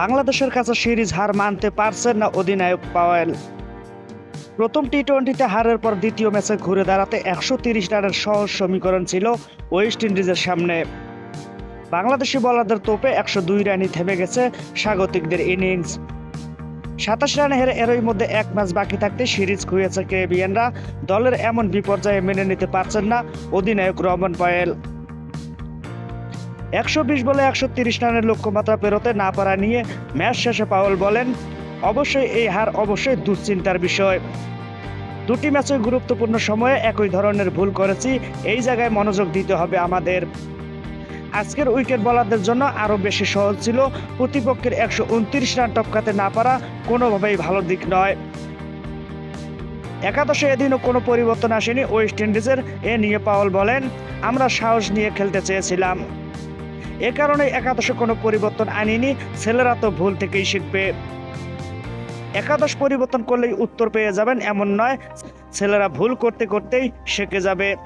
বাংলাদেশের কাছে সিরিজ হার মানতে পারছেন না অধিনায়ক পাওয়েল। প্রথম টি টোয়েন্টিতে হারের পর দ্বিতীয় ম্যাচে ঘুরে দাঁড়াতে একশো তিরিশ রানের সহজ সমীকরণ ছিল ওয়েস্ট ইন্ডিজের সামনে। বাংলাদেশি বলারদের তোপে একশো দুই রানই থেমে গেছে স্বাগতিকদের ইনিংস। সাতাশ রানে হেরে এরই মধ্যে এক ম্যাচ বাকি থাকতে সিরিজ খুঁয়েছে কেবিয়ানরা দলের এমন বিপর্যয়ে মেনে নিতে পারছেন না অধিনায়ক রহমান পায়েল। একশো বিশ বলে একশো রানের লক্ষ্যমাত্রা পেরোতে না পারা নিয়ে ম্যাচ শেষে পাওয়েল বলেন, অবশ্যই এই হার অবশ্যই দুশ্চিন্তার বিষয়। দুটি ম্যাচে গুরুত্বপূর্ণ সময়ে একই ধরনের ভুল করেছি, এই জায়গায় মনোযোগ দিতে হবে আমাদের। আজকের উইকেট বলারদের জন্য আরও বেশি সহজ ছিল, প্রতিপক্ষের একশো উনত্রিশ রান টপকাতে না পারা কোনোভাবেই ভালো দিক নয়। একাদশে এদিনও কোনো পরিবর্তন আসেনি ওয়েস্ট ইন্ডিজের, এ নিয়ে পাওয়াল বলেন, আমরা সাহস নিয়ে খেলতে চেয়েছিলাম। এ কারণে একাদশে কোনো পরিবর্তন আনিনি। ছেলেরা তো ভুল থেকেই শিখবে। একাদশ পরিবর্তন করলেই উত্তর পেয়ে যাবেন, এমন নয়। ছেলেরা ভুল করতে করতেই শিখে যাবে।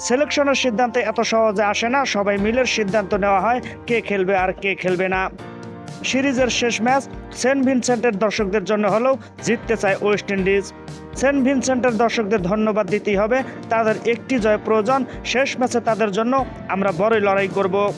সিলেকশনের সিদ্ধান্তে এত সহজে আসে না। সবাই মিলের সিদ্ধান্ত নেওয়া হয় কে খেলবে আর কে খেলবে না। সিরিজের শেষ ম্যাচ সেন্ট ভিনসেন্টের দর্শকদের জন্য হলেও জিততে চায় ওয়েস্ট ইন্ডিজ। সেন্ট ভিনসেন্টের দর্শকদের ধন্যবাদ দিতেই হবে। তাদের একটি জয় প্রয়োজন। শেষ ম্যাচে তাদের জন্য আমরা বড়ই লড়াই করব।